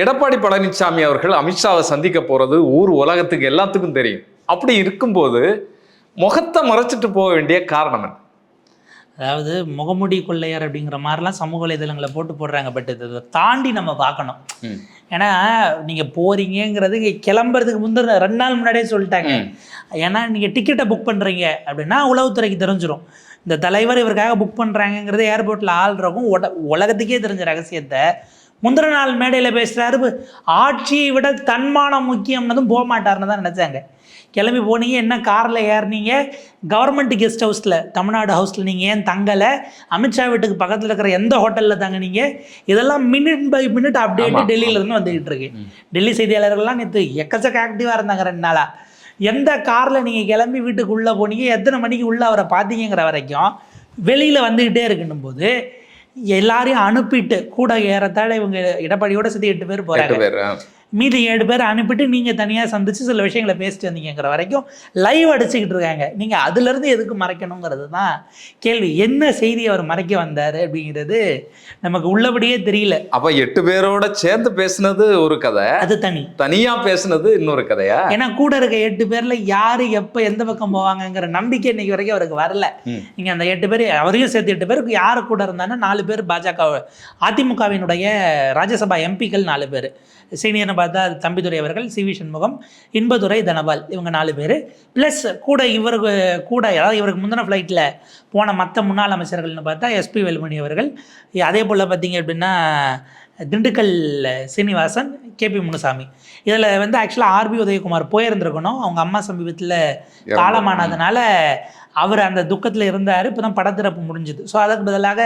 எடப்பாடி பழனிசாமி அவர்கள் அமித்ஷாவை சந்திக்க போறது ஊர் உலகத்துக்கு எல்லாத்துக்கும் தெரியும். அப்படி இருக்கும்போது முகத்தை மறைச்சிட்டு போக வேண்டிய காரணம் என்ன? அதாவது முகமுடி கொள்ளையர் அப்படிங்கிற மாதிரிலாம் சமூக வலைதளங்களை போட்டு போடுறாங்க பட் இதை தாண்டி நம்ம பார்க்கணும். ஏன்னா நீங்கள் போறீங்கங்கிறது கிளம்புறதுக்கு முந்தின ரெண்டு நாள் முன்னாடியே சொல்லிட்டாங்க. ஏன்னா நீங்கள் டிக்கெட்டை புக் பண்ணுறீங்க அப்படின்னா உளவுத்துறைக்கு தெரிஞ்சிடும் இந்த தலைவர் இவருக்காக புக் பண்ணுறாங்கங்கிறது ஏர்போர்ட்டில் ஆள்றவும் உட உலகத்துக்கே தெரிஞ்ச ரகசியத்தை முந்தின நாள் மேடையில் பேசுகிறாரு ஆட்சியை விட தன்மானம் முக்கியம்னதும் போக மாட்டாருன்னு தான் நினச்சாங்க. கிளம்பி போனீங்க என்ன காரில் ஏறினீங்க? கவர்மெண்ட் கெஸ்ட் ஹவுஸில் தமிழ்நாடு ஹவுஸில் நீங்கள் ஏன் தங்கலை? அமித்ஷா வீட்டுக்கு பக்கத்தில் இருக்கிற எந்த ஹோட்டலில் தங்குனீங்க? இதெல்லாம் மினிட் பை மினிட் அப்டேட் ஆமா. டெல்லியில இருந்து வந்துகிட்டு இருக்கு. டெல்லி செய்தியாளர்கள்லாம் நேற்று எக்கச்சக்க ஆக்டிவாக இருந்தாங்க ரெண்டு நாளாக எந்த காரில் நீங்கள் கிளம்பி வீட்டுக்கு உள்ளே போனீங்க? எத்தனை மணிக்கு உள்ளே அவரை பார்த்தீங்கிற வரைக்கும் வெளியில் வந்துக்கிட்டே இருக்குன்னும் போது எல்லாரையும் அனுப்பிட்டு கூட ஏறத்தாழ இவங்க எடப்பாடியோட சேர்த்து எட்டு பேர் போறாங்க. மீதி ஏழு பேர் அனுப்பிட்டு நீங்கள் தனியாக சந்திச்சு சில விஷயங்களை பேசிட்டு வந்தீங்கிற வரைக்கும் லைவ் அடிச்சுக்கிட்டு இருக்காங்க. நீங்கள் அதுலேருந்து எதுக்கு மறைக்கணுங்கிறது தான் கேள்வி. என்ன செய்தி அவர் மறைக்க வந்தார் அப்படிங்கிறது நமக்கு உள்ளபடியே தெரியல. அப்ப எட்டு பேரோட சேர்ந்து பேசுனது ஒரு கதை. அது தனி. தனியா பேசுனது இன்னொரு கதையா? ஏன்னா கூட இருக்க எட்டு பேர்ல யாரு எப்போ எந்த பக்கம் போவாங்கங்கிற நம்பிக்கை இன்னைக்கு வரைக்கும் அவருக்கு வரல. ம். நீங்க அந்த எட்டு பேர் அவரையும் சேர்த்து எட்டு பேருக்கு யாரு கூட இருந்தாங்கன்னா நாலு பேர் பாஜக அதிமுகவினுடைய ராஜ்யசபா எம்பிக்கள் நாலு பேர். சீனியர்னு பார்த்தா தம்பிதுரை அவர்கள் சி வி சண்முகம் இன்பதுரை தனபால் இவங்க நாலு பேர். ப்ளஸ் கூட இவருக்கு கூட அதாவது இவருக்கு முந்தின ஃப்ளைட்டில் போன மற்ற முன்னாள் அமைச்சர்கள்னு பார்த்தா எஸ்பி வேலுமணி அவர்கள். அதே போல் பார்த்தீங்க அப்படின்னா திண்டுக்கல் சீனிவாசன் கேபி முனுசாமி. இதில் வந்து ஆக்சுவலாக ஆர்பி உதயகுமார் போயிருந்திருக்கணும். அவங்க அம்மா சமீபத்தில் காலமானதுனால அவர் அந்த துக்கத்தில் இருந்தார் இப்போ தான் படத்திறப்பு முடிஞ்சுது. ஸோ அதுக்கு பதிலாக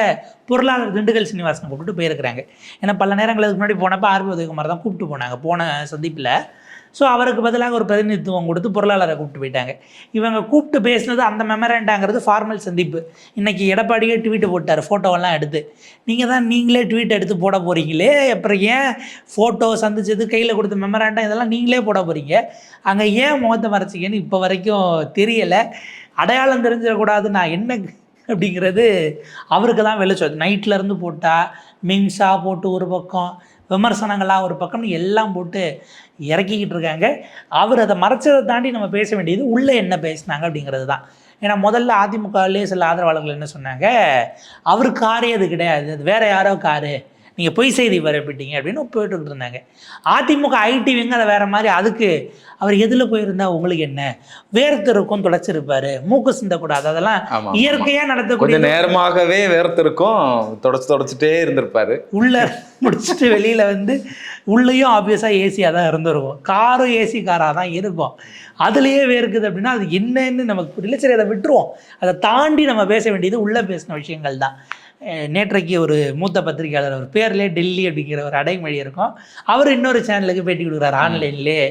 பொருளாளர் திண்டுக்கல் சீனிவாசனை கூப்பிட்டு போயிருக்கிறாங்க. ஏன்னா பல நேரங்களுக்கு முன்னாடி போனப்போ ஆர்பி உதயகுமார் தான் கூப்பிட்டு போனாங்க போன சந்திப்பில். ஸோ அவருக்கு பதிலாக ஒரு பிரதிநிதித்துவம் கொடுத்து பொருளாளரை கூப்பிட்டு போயிட்டாங்க. இவங்க கூப்பிட்டு பேசினது அந்த மெமரண்டாங்கிறது ஃபார்மல் சந்திப்பு. இன்றைக்கி எடப்பாடியே ட்வீட்டு போட்டார் ஃபோட்டோவெல்லாம் எடுத்து. நீங்கள் தான் நீங்களே ட்வீட் எடுத்து போட போகிறீங்களே அப்புறம் ஏன் ஃபோட்டோ சந்திச்சது கையில் கொடுத்த மெமரண்டா இதெல்லாம் நீங்களே போட போகிறீங்க அங்கே ஏன் முகத்தை மறைச்சிங்கன்னு இப்போ வரைக்கும் தெரியலை. அடையாளம் தெரிஞ்சிடக்கூடாது நான் என்ன அப்படிங்கிறது அவருக்கு தான் வெளிச்சம் நைட்லேருந்து போட்டால் மின்சா போட்டு ஒரு பக்கம் விமர்சனங்களாக ஒரு பக்கம்னு எல்லாம் போட்டு இறக்கிக்கிட்டு இருக்காங்க. அவர் அதை மறைச்சதை தாண்டி நம்ம பேச வேண்டியது உள்ளே என்ன பேசினாங்க அப்படிங்கிறது தான். ஏன்னா முதல்ல அதிமுகவிலே சில ஆதரவாளர்கள் என்ன சொன்னாங்க? அவர் காரே அது கிடையாது. அது வேறு யாரோ காரு. நீங்கள் பொய் செய்தி பரப்பிட்டீங்க அப்படின்னு போயிட்டு இருந்தாங்க அதிமுக ஐடி விங்க அதை வேற மாதிரி அதுக்கு அவர் எதில் போயிருந்தா உங்களுக்கு என்ன? வேர்த்திருக்கும் துடைச்சிருப்பாரு மூக்கு சிந்தக்கூடாது. அதெல்லாம் இயற்கையாக நடத்தக்கூடிய நேரமாகவே வேர்த்திருக்கும் தொடச்சு தொடச்சிட்டே இருந்திருப்பாரு. உள்ள முடிச்சுட்டு வெளியில் வந்து உள்ளேயும் ஆப்வியஸாக ஏசியாக தான் இருந்திருக்கும். காரும் ஏசி காராக தான் இருக்கும். அதுலேயே வேர்க்குது அப்படின்னா அது என்னன்னு நமக்கு புரியல. சரி அதை விட்டுருவோம். அதை தாண்டி நம்ம பேச வேண்டியது உள்ளே பேசின விஷயங்கள் தான். நேற்றைக்கு ஒரு மூத்த பத்திரிகையாளர் அவர் பேர்லேயே டெல்லி அப்படிங்கிற ஒரு அடைமொழி இருக்கும். அவர் இன்னொரு சேனலுக்கு பேட்டி கொடுக்குறாரு ஆன்லைன்லேயே.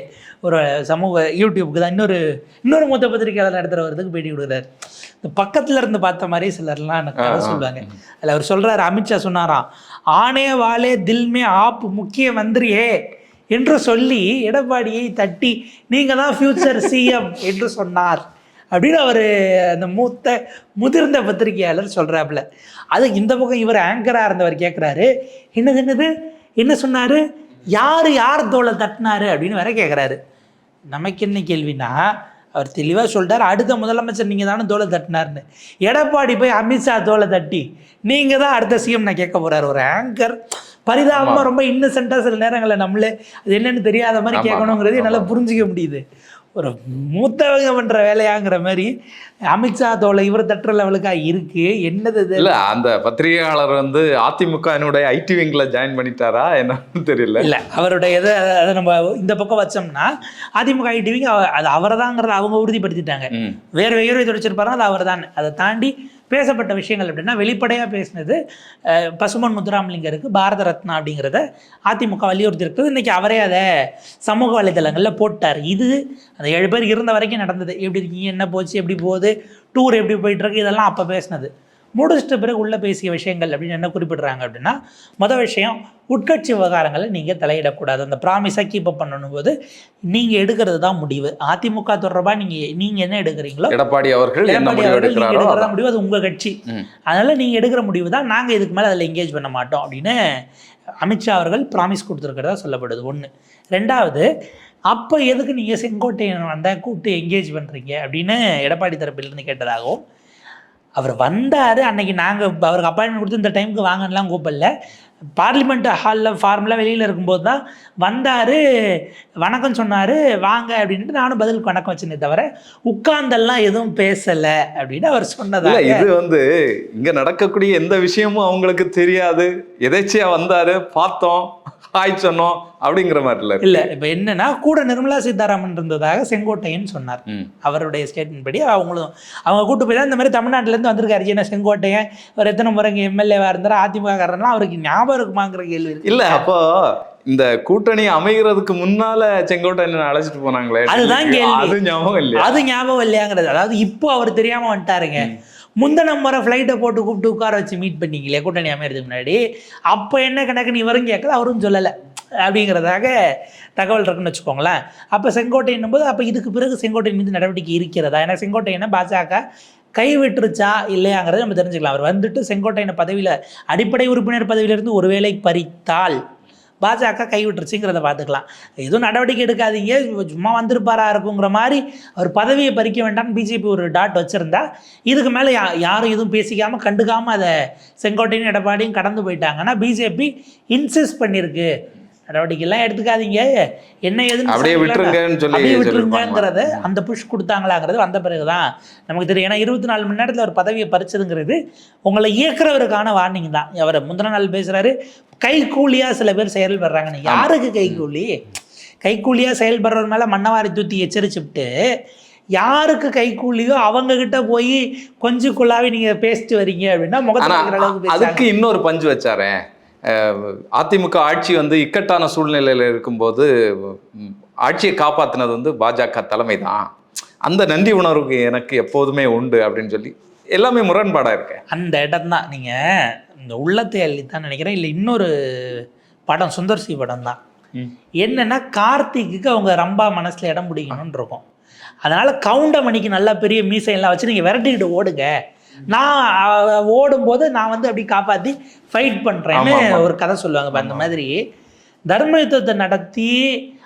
ஒரு சமூக யூடியூப்புக்கு தான் இன்னொரு இன்னொரு மூத்த பத்திரிகையாளர் நடத்துகிறவருக்கு பேட்டி கொடுக்குறாரு. இந்த பக்கத்தில் இருந்து பார்த்த மாதிரி சிலர்லாம் எனக்கு கதை சொல்லுவாங்க. அதில் அவர் சொல்கிறாரு அமித்ஷா சொன்னாராம் ஆனே வாலே தில்மே ஆப் முக்கிய மந்திரியே என்று சொல்லி எடப்பாடியை தட்டி நீங்கள் தான் ஃபியூச்சர் சிஎம் என்று சொன்னார். அப்படின்னு அவர் அந்த மூத்த முதிர்ந்த பத்திரிகையாளர் சொல்கிறாப்புல அது இந்த பக்கம் இவர் ஆங்கராக இருந்தவர் கேட்குறாரு என்னது என்னது? என்ன சொன்னார்? யார் யார் தோலை தட்டினாரு? அப்படின்னு வேற கேட்குறாரு நமக்கு என்ன கேள்வினா அவர் தெளிவாக சொல்லிட்டார் அடுத்த முதலமைச்சர் நீங்கள் தானே தோலை தட்டினார்னு எடப்பாடி போய் அமித்ஷா தோலை தட்டி நீங்கள் தான் அடுத்த சிஎம் நான் கேட்க போகிறார் ஒரு ஆங்கர் பரிதாபமாக ரொம்ப இன்னசென்ட்டாக சில நேரங்களில் நம்மளே அது என்னன்னு தெரியாத மாதிரி கேட்கணுங்கிறது. என்னால் புரிஞ்சிக்க முடியுது. ஒரு மூத்தவங்க பண்ணுற வேலையாங்கிற மாதிரி அமித்ஷா தோலை இவர் தட்டுற லெவலுக்கா இருக்கு. என்னது இது? இல்ல அந்த பத்திரிகையாளர் வந்து அதிமுகனுடைய ஐடி விங்ல ஜாயின் பண்ணிட்டாரா? என்னன்னு தெரியல. இல்லை அவருடைய இதை அதை நம்ம இந்த பக்கம் வச்சோம்னா அதிமுக ஐடிவிங்க அது அவர் தாங்கிறத அவங்க உறுதிப்படுத்திட்டாங்க. வேறு வேறு துடைச்சிருப்பாருன்னா அது அவர் தான் அதை தாண்டி பேசப்பட்ட விஷயங்கள் அப்படின்னா வெளிப்படையாக பேசினது பசுமன் முத்துராமலிங்கருக்கு பாரத ரத்னா அப்படிங்கிறத அதிமுக வலியுறுத்தி இருக்குது இன்றைக்கி அவரே அதை சமூக வலைதளங்களில் போட்டார். இது அந்த ஏழு பேர் இருந்த வரைக்கும் நடந்தது. எப்படி இருக்கீங்க என்ன போச்சு எப்படி போகுது டூர் எப்படி போயிட்டுருக்கு இதெல்லாம் அப்போ பேசினது. முடிச்சிட்ட பிறகு உள்ளே பேசிய விஷயங்கள் அப்படின்னு என்ன குறிப்பிடுறாங்க அப்படின்னா மொதல் விஷயம் உட்கட்சி விவகாரங்களை நீங்கள் தலையிடக்கூடாது. அந்த ப்ராமிஸாக கீப் அப் பண்ணணும் போது நீங்கள் எடுக்கிறது தான் முடிவு. அதிமுக தொடர்பாக நீங்கள் நீங்கள் என்ன எடுக்கிறீங்களோ எடப்பாடி அவர்கள் எடப்பாடி முடிவு அவர்கள் அது உங்கள் கட்சி. அதனால நீங்கள் எடுக்கிற முடிவு தான் நாங்கள் இதுக்கு மேலே அதில் எங்கேஜ் பண்ண மாட்டோம் அப்படின்னு அமித்ஷா அவர்கள் ப்ராமிஸ் கொடுத்துருக்கிறதா சொல்லப்படுது. ஒன்று ரெண்டாவது அப்போ எதுக்கு நீங்கள் செங்கோட்டையன் வந்தால் கூப்பிட்டு எங்கேஜ் பண்ணுறீங்க அப்படின்னு எடப்பாடி தரப்பிலிருந்து கேட்டதாகவும் அவர் வந்தார் அன்னைக்கு நாங்கள் அவருக்கு அப்பாயின்மெண்ட் கொடுத்து இந்த டைமுக்கு வாங்கலாம் கூப்பிடல. பார்லிமெண்ட் ஹாலில் ஃபார்முலாக வெளியில் இருக்கும்போது தான் வந்தார் வணக்கம் சொன்னார் வாங்க அப்படின்ட்டு நானும் பதிலுக்கு வணக்கம் வச்சேனே தவிர உட்கார்ந்தெல்லாம் எதுவும் பேசலை அப்படின்னு அவர் சொன்னதாக. இது வந்து இங்கே நடக்கக்கூடிய எந்த விஷயமும் அவங்களுக்கு தெரியாது. எதேச்சியாக வந்தார் பார்த்தோம் ஹாய் சொன்னோம் அப்படிங்கிற மாதிரி இல்ல இல்லை இப்போ என்னன்னா கூட நிர்மலா சீதாராமன் இருந்ததாக செங்கோட்டையன் சொன்னார். அவருடைய ஸ்டேட்மெண்ட் படி அவங்களும் அவங்க கூட்டு போய் தான் இந்த மாதிரி தமிழ்நாட்டிலேருந்து வந்திருக்காரு. ஏன்னா செங்கோட்டையன் ஒரு எத்தனை முறை இங்கே எம்எல்ஏவாக இருந்தார் அதிமுக காரன்லாம் அவருக்கு ஞாபகம் இருக்குமாங்கிற கேள்வி இல்ல அப்போ இந்த கூட்டணி அமைகிறதுக்கு முன்னால செங்கோட்டையன் அழைச்சிட்டு போனாங்களே. அதுதான் கேள்வி. அது ஞாபகம் இல்லையா? அது ஞாபகம் இல்லையாங்கிறது. அதாவது இப்போ அவர் தெரியாம வந்துட்டாருங்க. முந்தின முறை ஃப்ளைட்டை போட்டு கூப்பிட்டு உட்கார வச்சு மீட் பண்ணீங்களே கூட்டணி அமையறதுக்கு முன்னாடி. அப்போ என்ன கணக்கு இவரும் கேட்கல அவரும் சொல்லலை. அப்படிங்கிறதாக தகவல் இருக்குன்னு வச்சுக்கோங்களேன். அப்போ செங்கோட்டையன் போது அப்போ இதுக்கு பிறகு செங்கோட்டையன் மீது நடவடிக்கை இருக்கிறதா? ஏன்னா செங்கோட்டையனை பாஜக கைவிட்டுருச்சா இல்லையாங்கிறத நம்ம தெரிஞ்சுக்கலாம். அவர் வந்துட்டு செங்கோட்டையனை பதவியில் அடிப்படை உறுப்பினர் பதவியிலிருந்து ஒருவேளை பறித்தால் பாஜக கைவிட்டுருச்சுங்கிறத பார்த்துக்கலாம். எதுவும் நடவடிக்கை எடுக்காதீங்க. சும்மா வந்திருப்பாரா இருக்குங்கிற மாதிரி அவர் பதவியை பறிக்க வேண்டாம்னு பிஜேபி ஒரு டாட் வச்சுருந்தா இதுக்கு மேலே யா யாரும் எதுவும் பேசிக்காமல் கண்டுக்காமல் அதை செங்கோட்டையும் எடப்பாடியும் கடந்து போயிட்டாங்கன்னா பிஜேபி இன்சிஸ்ட் பண்ணியிருக்கு. நடவடிக்கைலாம் எடுத்துக்காதீங்க. என்ன ஏதுன்னு அப்படியே. விட்டுருங்கன்னு சொல்லி. விட்டுருங்கிறத அந்த புஷ் கொடுத்தாங்களாங்கிறது வந்த பிறகு தான் நமக்கு தெரியும். ஏன்னா இருபத்தி நாலு மணி நேரத்தில் ஒரு பதவியை பறிச்சதுங்கிறது உங்களை இயக்குறவருக்கான வார்னிங் தான். அவர் முந்தின நாள் பேசுகிறாரு கைக்கூலியாக சில பேர் செயல்படுறாங்கன்னு யாருக்கு கைக்கூலி கைக்கூலியாக செயல்படுறது மேலே மண்ணவாரி தூத்தி எச்சரிச்சுட்டு யாருக்கு கைக்கூலியோ அவங்க கிட்ட போய் கொஞ்சம் குள்ளாவே நீங்க பேசிட்டு வரீங்க அப்படின்னா முகத்துல அளவுக்கு. அதுக்கு இன்னொரு பஞ்சு வச்சாரே. அஹ், அதிமுக ஆட்சி வந்து இக்கட்டான சூழ்நிலையில இருக்கும்போது ஆட்சியை காப்பாத்தினது வந்து பாஜக தலைமை தான் அந்த நன்றி உணர்வு எனக்கு எப்போதுமே உண்டு அப்படின்னு சொல்லி எல்லாமே முரண்பாடா இருக்கு. அந்த இடம் தான் நீங்க இந்த உள்ளத்தை அள்ளித்தான் நினைக்கிறேன். இல்லை இன்னொரு படம் சுந்தர் சி படம் தான் என்னன்னா கார்த்திக்கு அவங்க ரம்பா மனசுல இடம் பிடிக்கணும்னு இருக்கும். அதனால கவுண்டமணிக்கு நல்லா பெரிய மீசையெல்லாம் வச்சு நீங்க விரட்டிக்கிட்டு ஓடுங்க. நான் ஓடும்போது நான் வந்து அப்படி காப்பாத்தி ஃபைட் ஆமா. ஒரு கதை சொல்லுவாங்க அந்த மாதிரி தர்ம யுத்தத்தை நடத்தி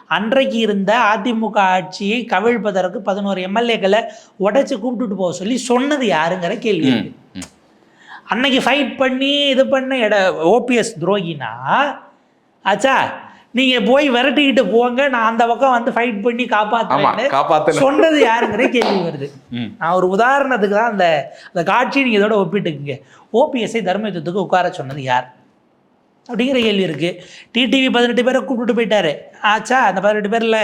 அன்றைக்கு இருந்த அதிமுக ஆட்சியை கவிழ்ப்பதற்கு பதினோரு எம்எல்ஏக்களை உடைச்சு கூப்பிட்டுட்டு போக சொல்லி சொன்னது யாருங்கிற கேள்வி. அன்னைக்கு ஃபைட் பண்ணி இது பண்ண இட ஓபிஎஸ் துரோகினா ஆச்சா நீங்க போய் விரட்டிக்கிட்டு போங்க நான் அந்த பக்கம் வந்து ஃபைட் பண்ணி காப்பாத்தின சொன்னது யாருங்கிற கேள்வி வருது. ம். நான் ஒரு உதாரணத்துக்கு தான் அந்த அந்த காட்சியை நீங்க இதோட ஒப்பிட்டுக்குங்க. ஓபிஎஸ்ஐ தர்மயுத்தத்துக்கு உட்கார சொன்னது யார்? அப்படிங்கிற கேள்வி இருக்கு. டிடிவி பதினெட்டு பேரை கூப்பிட்டு போயிட்டாரு. ஆச்சா அந்த பதினெட்டு பேர்ல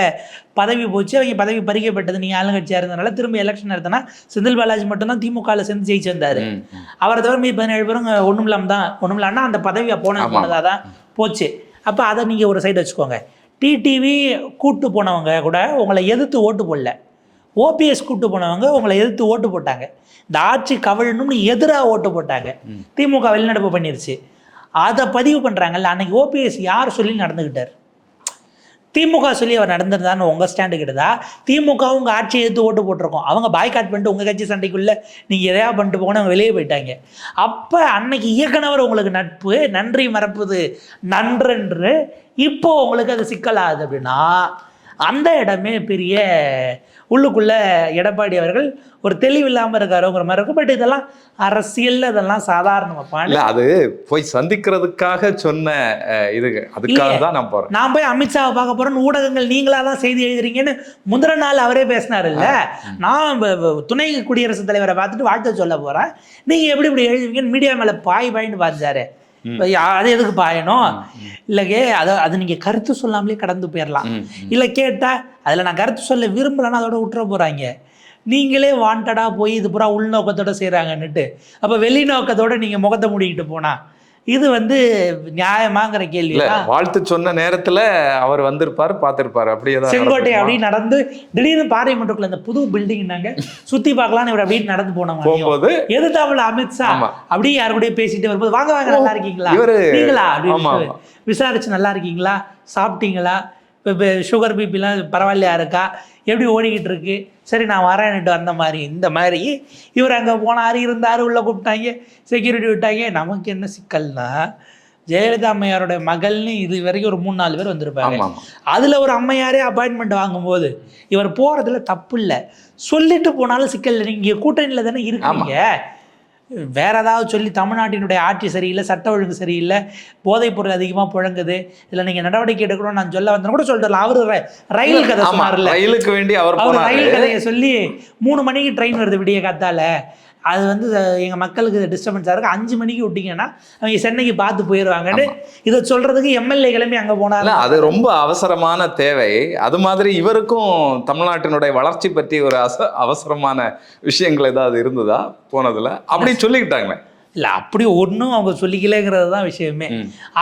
பதவி போச்சு அவங்க பதவி பறிக்கப்பட்டது நீங்க ஆளுங்கட்சியா இருந்தனால திரும்ப எலெக்ஷன் நடத்தினா செந்தில் பாலாஜி மட்டும்தான் திமுகவில் சேர்ந்து ஜெயிச்சு வந்தாரு. ம், ம். அவரை தவிர மீதி பதினேழு பேரும் ஒன்றும் இல்லாம தான் ஒன்றும் இல்லாமனா அந்த பதவி போன. போனதாக தான் போச்சு. அப்போ அதை நீங்கள் ஒரு சைடு வச்சுக்கோங்க. டிடிவி கூட்டு போனவங்க கூட உங்களை எதிர்த்து ஓட்டு போடல. ஓபிஎஸ் கூட்டு போனவங்க உங்களை எதிர்த்து ஓட்டு போட்டாங்க. இந்த ஆட்சி கவிழணும்னு எதிராக ஓட்டு போட்டாங்க. திமுக வெளிநடப்பு பண்ணிருச்சு. அதை பதிவு பண்ணுறாங்கல்ல அன்னைக்கு ஓபிஎஸ் யார் சொல்லி நடந்துக்கிட்டார் திமுக சொல்லி அவர் நடந்திருந்தான்னு உங்கள் ஸ்டாண்டு கிட்டதா? திமுக உங்கள் ஆட்சியை எடுத்து ஓட்டு போட்டிருக்கோம். அவங்க பாய்காட் பண்ணிட்டு உங்கள் கட்சி சண்டைக்குள்ளே நீங்கள் எதையா பண்ணிட்டு போகணும்? அவங்க வெளியே போயிட்டாங்க. அப்போ அன்னைக்கு இயக்குனவர் உங்களுக்கு நட்பு நன்றி மறப்பது நன்றென்று இப்போ உங்களுக்கு அது சிக்கலாகுது அப்படின்னா அந்த இடமே பெரிய உள்ளுக்குள்ள எடப்பாடி அவர்கள் ஒரு தெளிவில்லாமல் இருக்காருங்கிற மாதிரி இருக்கும். பட் இதெல்லாம் அரசியல்ல இதெல்லாம் சாதாரணமாக இல்ல அது போய் சந்திக்கிறதுக்காக சொன்ன இது அதுக்காக. தான் நான் போறேன். நான் போய் அமித்ஷாவை பார்க்க போறேன்னு ஊடகங்கள் நீங்களா தான் செய்தி எழுதுறீங்கன்னு முந்தின நாள் அவரே பேசினார் இல்ல? நான் துணை குடியரசுத் தலைவரை பார்த்துட்டு வாழ்த்து சொல்ல போறேன். நீங்க எப்படி இப்படி எழுதுவீங்கன்னு மீடியா மேல பாய் பாயின்னு பார்த்தாரு அது எதுக்கு பாயணும்? இல்லையே அதை அது நீங்க கருத்து சொல்லாமலே கடந்து போயிடலாம் இல்ல கேட்டா அதுல நான் கருத்து சொல்ல விரும்பலன்னா அதோட விட்டுற போறாங்க. நீங்களே வாண்டடா போய் இது பூரா உள்நோக்கத்தோட செய்றாங்கன்னுட்டு அப்ப வெளிநோக்கத்தோட நீங்க முகத்தை மூடிக்கிட்டு போனா இது வந்து நியாயமாங்கிற கேள்வி வாழ்த்து சொன்ன நேரத்துல அவர் வந்திருப்பாரு பார்த்திருப்பாரு. அப்படியே தான் செங்கோட்டை? அப்படி நடந்து திடீர்னு பார்லிமெண்ட்டுக்குள்ள இந்த புது பில்டிங் நாங்க சுத்தி பார்க்கலாம்னு இவர் அப்படியே நடந்து போனோம் போகும்போது எதிர்த்தாப்புல அமித்ஷா ஆமா. அப்படியே யாரு கூட பேசிட்டு வரும்போது வாங்க வாங்க நல்லா இருக்கீங்களா? நீங்களா? அப்படின்னு விசாரிச்சு நல்லா இருக்கீங்களா? சாப்பிட்டீங்களா? இப்போ சுகர் பிபிலாம் பரவாயில்லையா இருக்கா? எப்படி ஓடிக்கிட்டு இருக்கு? சரி நான் வரேன்னுட்டு வந்த மாதிரி இந்த மாதிரி இவர் அங்கே போனார் இருந்தார் உள்ளே கூப்பிட்டாங்க செக்யூரிட்டி விட்டாங்க. நமக்கு என்ன சிக்கல்னா ஜெயலலிதா அம்மையாரோட மகள்னு இது வரைக்கும் ஒரு மூணு நாலு பேர் வந்திருப்பாங்க. அதில் ஒரு அம்மையாரே அப்பாயின்மெண்ட் வாங்கும்போது இவர் போகிறதுல தப்பு இல்லை. சொல்லிட்டு போனாலும் சிக்கல் இல்லை. நீங்கள் கூட்டணியில் தானே இருக்கீங்க. வேற ஏதாவது சொல்லி தமிழ்நாட்டினுடைய ஆட்சி சரியில்லை சட்ட ஒழுங்கு சரியில்லை போதைப் பொருள் அதிகமாக புழங்குது இதில் நீங்கள் நடவடிக்கை எடுக்கணும்னு நான் சொல்ல வந்தேன் கூட சொல்லிட்டு அவரு ரயில் கதை சொன்னார்ல. ரயிலுக்கு வேண்டி அவர் ரயில் கதையை சொல்லி மூணு மணிக்கு ட்ரெயின் வருது விடிய காத்தால. அது வந்து எங்கள் மக்களுக்கு டிஸ்டர்பன்ஸாக இருக்குது அஞ்சு மணிக்கு விட்டீங்கன்னா அவங்க சென்னைக்கு பார்த்து போயிடுவாங்கன்னு இதை சொல்கிறதுக்கு எம்எல்ஏ கிளம்பி அங்கே போனார். அது ரொம்ப அவசரமான தேவை. அது மாதிரி இவருக்கும் தமிழ்நாட்டினுடைய வளர்ச்சி பற்றி ஒரு அச அவசரமான விஷயங்கள் ஏதாவது இருந்ததா போனதுல? அப்படி சொல்லிக்கிட்டாங்களே. இல்லை அப்படி ஒன்றும் அவங்க சொல்லிக்கலைங்கிறது தான் விஷயமே.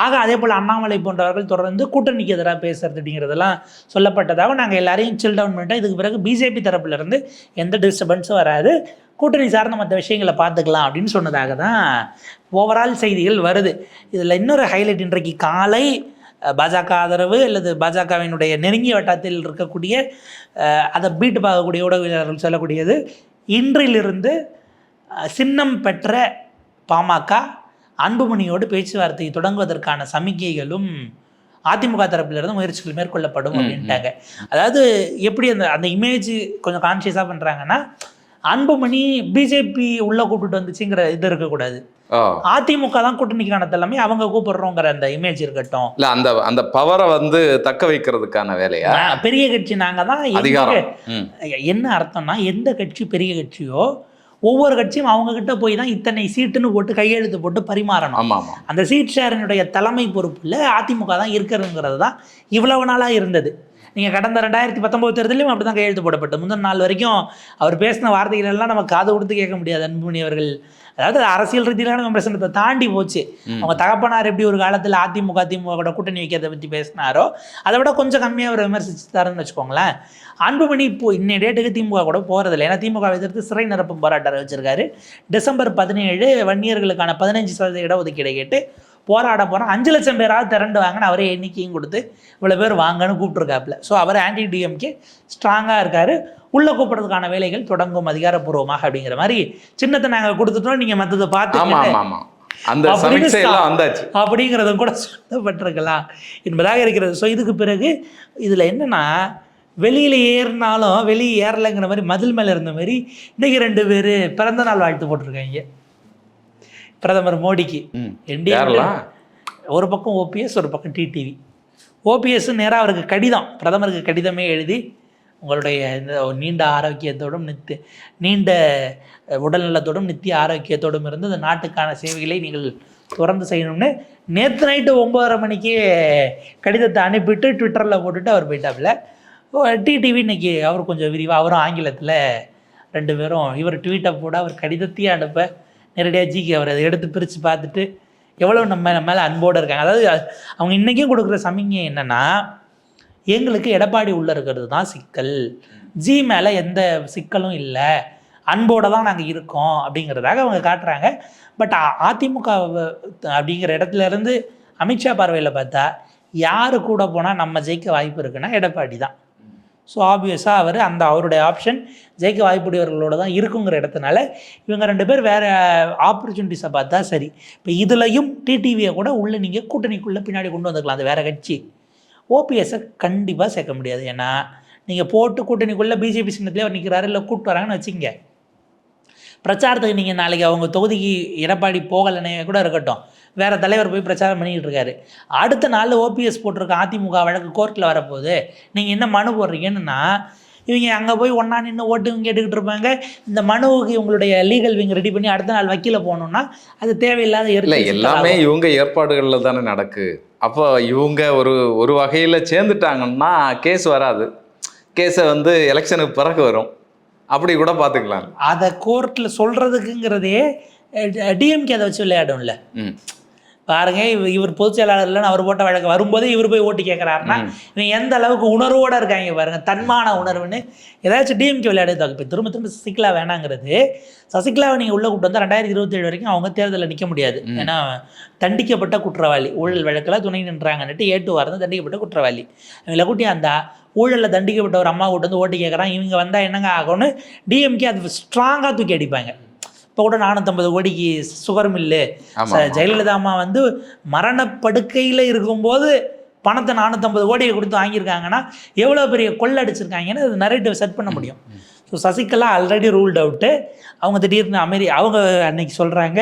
ஆக அதே போல் அண்ணாமலை போன்றவர்கள் தொடர்ந்து கூட்டணிக்கு எதிராக பேசுறது அப்படிங்கிறதெல்லாம் சொல்லப்பட்டதாக நாங்கள் எல்லாரையும் சில் டவுன் பண்ணிட்டோம். இதுக்கு பிறகு பிஜேபி தரப்புலேருந்து எந்த டிஸ்டர்பன்ஸும் வராது. கூட்டணி சார்ந்த மற்ற விஷயங்களை பார்த்துக்கலாம் அப்படின்னு சொன்னதாக தான் ஓவரால் செய்திகள் வருது. இதில் இன்னொரு ஹைலைட் இன்றைக்கு காலை பாஜக ஆதரவு அல்லது பாஜகவினுடைய நெருங்கிய வட்டத்தில் இருக்கக்கூடிய அதை பீட்டு பார்க்கக்கூடிய ஊடகவியலாளர்கள் சொல்லக்கூடியது இன்றிலிருந்து சின்னம் பெற்ற பாமக அன்புமணியோடு பேச்சுவார்த்தை தொடங்குவதற்கான சமிக்கைகளும் அதிமுக தரப்பிலிருந்து முயற்சிகள் மேற்கொள்ளப்படும். அப்படின்ட்டாங்க. அதாவது எப்படி அந்த அந்த இமேஜ் கொஞ்சம் கான்ஷியஸாக பண்ணுறாங்கன்னா அன்புமணி பிஜேபி உள்ளே கூப்பிட்டு வந்துச்சுங்கிற இது இருக்கக்கூடாது. அதிமுக தான் கூட்டணிக்கான தலைமை அவங்க கூப்பிடுறோங்கிற அந்த இமேஜ் இருக்கட்டும். இல்ல அந்த அந்த பவரை வந்து தக்க வைக்கிறதுக்கான வேலையா? பெரிய கட்சி நாங்கள் தான். அதிகாரம். என்ன அர்த்தம்னா எந்த கட்சி பெரிய கட்சியோ ஒவ்வொரு கட்சியும் அவங்க கிட்ட போய் தான் இத்தனை சீட்டுன்னு போட்டு கையெழுத்து போட்டு பரிமாறணும். அந்த சீட் ஷேரினுடைய தலைமை பொறுப்பில் அதிமுக தான் இருக்கிறதுங்கிறது தான் இவ்வளவு நாளாக இருந்தது. நீங்கள் கடந்த ரெண்டாயிரத்தி பத்தொம்போது தேர்தலையும் அப்படி தான் கையெழுத்து போடப்பட்டு முந்தின நாள் வரைக்கும் அவர் பேசின வார்த்தைகள் எல்லாம் நம்ம காது கொடுத்து கேட்க முடியாது அன்புமணி அவர்கள். அதாவது அரசியல் ரீதியிலான விமர்சனத்தை தாண்டி போச்சு. அவங்க தகப்பனார் எப்படி ஒரு காலத்தில் அதிமுக அதிமுக கூட கூட்டணி வைக்கிறத பற்றி பேசினாரோ அதை விட கொஞ்சம் கம்மியாக அவர் விமர்சிச்சுட்டாருன்னு வச்சுக்கோங்களேன். அன்புமணி இப்போ இன்னைய டேட்டுக்கு திமுக கூட போகிறதில்ல ஏன்னா திமுக எதிர்த்து சிறை நிரப்பும் போராட்டம் அறிவிச்சிருக்காரு டிசம்பர் பதினேழு வன்னியர்களுக்கான பதினஞ்சு சதவீத இடஒதுக்கீடை கேட்டு போராட போகிறோம் அஞ்சு லட்சம் பேராவது திரண்டு வாங்கன்னு அவரே எண்ணிக்கையும் கொடுத்து இவ்வளோ பேர் வாங்கன்னு கூப்பிட்டுருக்காப்புல. ஸோ அவர் ஆன்டி டிஎம்கே ஸ்ட்ராங்காக இருக்கார். உள்ளே கூப்பிட்றதுக்கான வேலைகள் தொடங்கும் அதிகாரப்பூர்வமாக அப்படிங்கிற மாதிரி சின்னத்தை நாங்கள் கொடுத்துட்டோம். நீங்கள் மற்றதை பார்த்து அந்த அப்படிங்கிறதும் கூட சொல்லப்பட்டிருக்கலாம். என்பதாக இருக்கிறது. ஸோ இதுக்கு பிறகு இதில் என்னன்னா வெளியில் ஏறினாலும் வெளியே ஏறலைங்கிற மாதிரி மதில் மேலே இருந்த மாதிரி இன்னைக்கு ரெண்டு பேர் பிறந்த நாள் வாழ்த்து போட்டிருக்காங்க. பிரதமர் மோடிக்கு. ம். என்டிஏ ஒரு பக்கம் ஓபிஎஸ் ஒரு பக்கம் டிடிவி ஓபிஎஸ் நேராக அவருக்கு கடிதம். பிரதமருக்கு கடிதமே எழுதி உங்களுடைய இந்த நீண்ட ஆரோக்கியத்தோடும் நித்தி நீண்ட உடல்நலத்தோடும் நித்திய ஆரோக்கியத்தோடும் இருந்து இந்த நாட்டுக்கான சேவைகளை நீங்கள் தொடர்ந்து செய்யணும்னு நேற்று நைட்டு ஒம்பதரை மணிக்கே கடிதத்தை அனுப்பிட்டு ட்விட்டரில் போட்டுட்டு அவர் போயிட்டாப்புல. டிடிவி இன்னைக்கு அவர் கொஞ்சம் விரிவாக அவரும் ஆங்கிலத்தில் ரெண்டு பேரும் இவர் ட்வீட்டை போட அவர் கடிதத்தையே அனுப்ப நேரடியாக ஜிகே அவர் அதை எடுத்து பிரித்து பார்த்துட்டு எவ்வளோ நம்ம நம்ம மேலே அன்போடு இருக்காங்க. அதாவது அவங்க இன்றைக்கும் கொடுக்குற சமிங்கை என்னென்னா எங்களுக்கு எடப்பாடி உள்ளே இருக்கிறது தான் சிக்கல். ஜி மேலே எந்த சிக்கலும் இல்லை. அன்போடு தான் நாங்கள் இருக்கோம் அப்படிங்கிறதாக அவங்க காட்டுறாங்க. பட் அதிமுக அப்படிங்கிற இடத்துலேருந்து அமித்ஷா பார்வையில் பார்த்தா யார் கூட போனால் நம்ம ஜெயிக்க வாய்ப்பு இருக்குன்னா எடப்பாடி தான். ஸோ ஆப்வியஸாக அவர் அந்த அவருடைய ஆப்ஷன் ஜெயிக்க வாய்ப்புடையவர்களோட தான் இருக்குங்கிற இடத்துனால இவங்க ரெண்டு பேர் வேறு ஆப்பர்ச்சுனிட்டிஸை பார்த்தா சரி. இப்போ இதுலையும் டிடிவியை கூட உள்ளே நீங்கள் கூட்டணிக்குள்ளே பின்னாடி கொண்டு வந்துக்கலாம். அது வேறு கட்சி. ஓபிஎஸ்ஸை கண்டிப்பாக சேர்க்க முடியாது. ஏன்னா நீங்கள் போட்டு கூட்டணிக்குள்ளே பிஜேபி சின்னத்திலே அவர் நிற்கிறாரு இல்லை கூப்பிட்டு வராங்கன்னு வச்சுங்க பிரச்சாரத்துக்கு நீங்கள் நாளைக்கு அவங்க தொகுதிக்கு எடப்பாடி போகலைன்னே கூட இருக்கட்டும். வேறு தலைவர் போய் பிரச்சாரம் பண்ணிக்கிட்டு இருக்காரு. அடுத்த நாள் ஓபிஎஸ் போட்டிருக்க அதிமுக வழக்கு கோர்ட்டில் வரப்போகுது. நீங்கள் என்ன மனு போடுறீங்கன்னா இவங்க அங்கே போய் ஒன்றா நின்று ஓட்டு கேட்டுக்கிட்டு இருப்பாங்க. இந்த மனுவுக்கு இவங்களுடைய லீகல் விங் ரெடி பண்ணி அடுத்த நாள் வக்கீல போகணுன்னா அது தேவையில்லாத இல்ல எல்லாமே. இவங்க ஏற்பாடுகள்ல தானே நடக்கு. அப்போ இவங்க ஒரு ஒரு வகையில சேர்ந்துட்டாங்கன்னா கேஸ் வராது. கேஸை வந்து எலெக்ஷனுக்கு பிறகு வரும். அப்படி கூட பார்த்துக்கலாம். அதை கோர்ட்டில் சொல்கிறதுக்குங்கிறதே டிஎம்கே அதை வச்சு விளையாடும்ல. ம். பாருங்க இவ- இவர் பொதுச் செயலாளர் இல்லைன்னு அவர் போட்ட வழக்கு வரும்போதே இவர் போய் ஓட்டு கேட்குறாருன்னா இவன் எந்த அளவுக்கு உணர்வோட இருக்காங்க பாருங்க தன்மான உணர்வுன்னு. ஏதாச்சும் டிஎம்கே விளையாடுறது இப்போ திரும்ப திரும்ப சசிகலா வேணாங்கிறது. சசிகலாவை நீங்கள் உள்ள கூட்டு வந்தால் ரெண்டாயிரத்தி இருபத்தேழு வரைக்கும் அவங்க தேர்தலில் நிற்க முடியாது. ஏன்னா தண்டிக்கப்பட்ட குற்றவாளி. ஊழல் வழக்கில் துணை நின்றாங்கன்னுட்டு ஏட்டு வாரம் தண்டிக்கப்பட்ட குற்றவாளி. அவங்கள கூட்டி அந்த ஊழலில் தண்டிக்கப்பட்ட ஒரு அம்மா கூட்டு வந்து ஓட்டு கேட்குறான் இவங்க வந்தால் என்னங்க ஆகும்னு டிஎம்கே அது ஸ்ட்ராங்காக தூக்கி அடிப்பாங்க. இப்போ கூட நானூற்றம்பது கோடிக்கு சுகர் மில்லு ஆமா, ச- ஆமா. ஜெயலலிதா அம்மா வந்து மரணப்படுக்கையில் இருக்கும்போது பணத்தை நானூற்றம்பது கோடியை கொடுத்து வாங்கியிருக்காங்கன்னா எவ்வளோ பெரிய கொள்ளை அடிச்சிருக்காங்கன்னு அது நரேட்டிவ் செட் பண்ண முடியும். So Sasikala already ruled out அவங்க திடீர்னு அமெரி அவங்க அன்னைக்கு சொல்கிறாங்க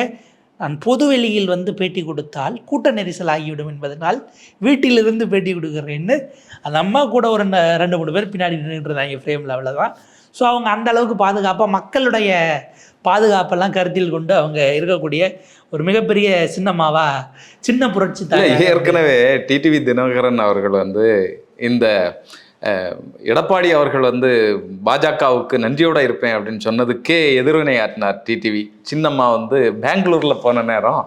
நான் பொது வெளியில் வந்து பேட்டி கொடுத்தால் கூட்ட நெரிசல் ஆகிவிடும் என்பதனால் வீட்டிலிருந்து பேட்டி கொடுக்குறேன்னு. அந்த அம்மா கூட ஒரு ரெண்டு- ரெண்டு மூணு பேர் பின்னாடி நின்றுட்டு இருந்தாங்க ஃப்ரேமில் அவ்வளோதான் ஸோ அவங்க அந்த அளவுக்கு பாதுகாப்பாக மக்களுடைய பாதுகாப்பெல்லாம் கருத்தில் கொண்டு அவங்க இருக்கக்கூடிய ஒரு மிகப்பெரிய சின்னம்மாவா? சின்ன புரட்சி தலைவர். ஏற்கனவே டிடிவி தினகரன் அவர்கள் வந்து இந்த எடப்பாடி அவர்கள் வந்து பாஜகவுக்கு நன்றியோட இருப்பேன் அப்படின்னு சொன்னதுக்கே எதிர்வினை ஆற்றினார் டிடிவி சின்னம்மா வந்து பெங்களூர்ல போன நேரம்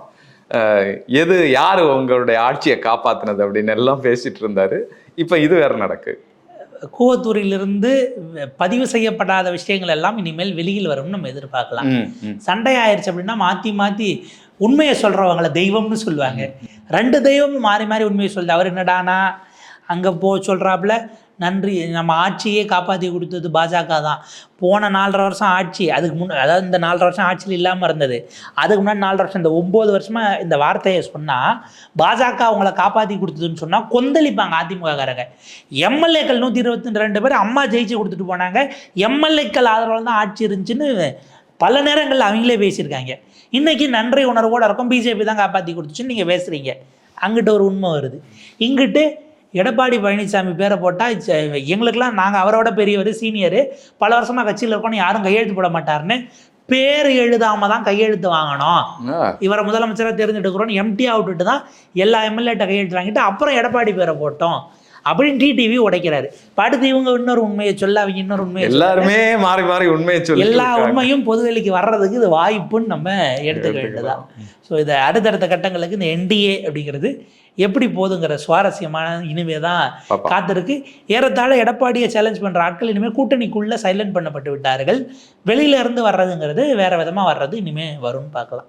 எது யார் உங்களுடைய ஆட்சியை காப்பாத்துனது அப்படின்னு எல்லாம் பேசிட்டு இருந்தாரு. இப்போ இது வேற நடக்கு. கூவத்தூரிலிருந்து பதிவு செய்யப்படாத விஷயங்கள் எல்லாம் இனிமேல் வெளியில் வரும்னு நம்ம எதிர்பார்க்கலாம். சண்டை ஆயிடுச்சு அப்படின்னா மாற்றி மாற்றி உண்மையை சொல்கிறவங்கள தெய்வம்னு சொல்லுவாங்க. ரெண்டு தெய்வமும் மாறி மாறி உண்மையை சொல்லுது. அவர் என்னடானா அங்கே போ சொல்கிறாப்புல நன்றி. நம்ம ஆட்சியே காப்பாற்றி கொடுத்தது பாஜக தான். போன நாலரை வருஷம் ஆட்சி அதுக்கு முன் அதாவது இந்த நாலரை வருஷம் ஆட்சியில் இல்லாமல் இருந்தது. அதுக்கு முன்னாடி நாலரை வருஷம் இந்த ஒம்பது வருஷமாக இந்த வார்த்தையை சொன்னால் பாஜக அவங்கள காப்பாற்றி கொடுத்ததுன்னு சொன்னால் கொந்தளிப்பாங்க அதிமுககாரங்க எம்எல்ஏக்கள் நூற்றி இருபத்தி ரெண்டு பேர் அம்மா ஜெயிச்சு கொடுத்துட்டு போனாங்க. எம்எல்ஏக்கள் ஆதரவில் தான் ஆட்சி இருந்துச்சுன்னு பல நேரங்களில் அவங்களே பேசியிருக்காங்க. இன்றைக்கி நன்றி உணர்வோட இருக்கும். பிஜேபி தான் காப்பாற்றி கொடுத்துச்சுன்னு நீங்கள் பேசுகிறீங்க அங்கிட்ட ஒரு உண்மை வருது. இங்கிட்டு எடப்பாடி பழனிசாமி பேரை போட்டால் எங்களுக்கெல்லாம் நாங்கள் அவரோட பெரியவர் சீனியரு பல வருஷமாக கட்சியில் இருக்கோன்னு யாரும் கையெழுத்து போட மாட்டாருன்னு பேர் எழுதாம தான் கையெழுத்து வாங்கணும். இவரை முதலமைச்சராக தேர்ந்தெடுக்கிறோன்னு எம்டியாக விட்டுட்டு தான் எல்லா எம்எல்ஏட்ட கையெழுத்து வாங்கிட்டு அப்புறம் எடப்பாடி பேரை போட்டோம். அப்படின்னு டிடிவி உடைக்கிறாரு. இப்ப அடுத்து இவங்க இன்னொரு உண்மையை சொல்ல அவங்க இன்னொரு உண்மையை. எல்லாருமே மாறி மாறி உண்மையை சொல்லி எல்லா உண்மையும் பொதுவெளிக்கு வர்றதுக்கு இது வாய்ப்புன்னு நம்ம எடுத்துக்க வேண்டியதான் ஸோ இதை அடுத்தடுத்த கட்டங்களுக்கு இந்த என்டிஏ அப்படிங்கிறது எப்படி போதுங்கிற சுவாரஸ்யமான இனிமே தான். காத்திருக்கு. ஏறத்தாழ எடப்பாடியை சேலஞ்ச் பண்ணுற ஆட்கள் இனிமேல் கூட்டணிக்குள்ளே சைலண்ட் பண்ணப்பட்டு விட்டார்கள். வெளியில இருந்து வர்றதுங்கிறது வேற விதமாக வர்றது இனிமேல் வரும்னு பார்க்கலாம்.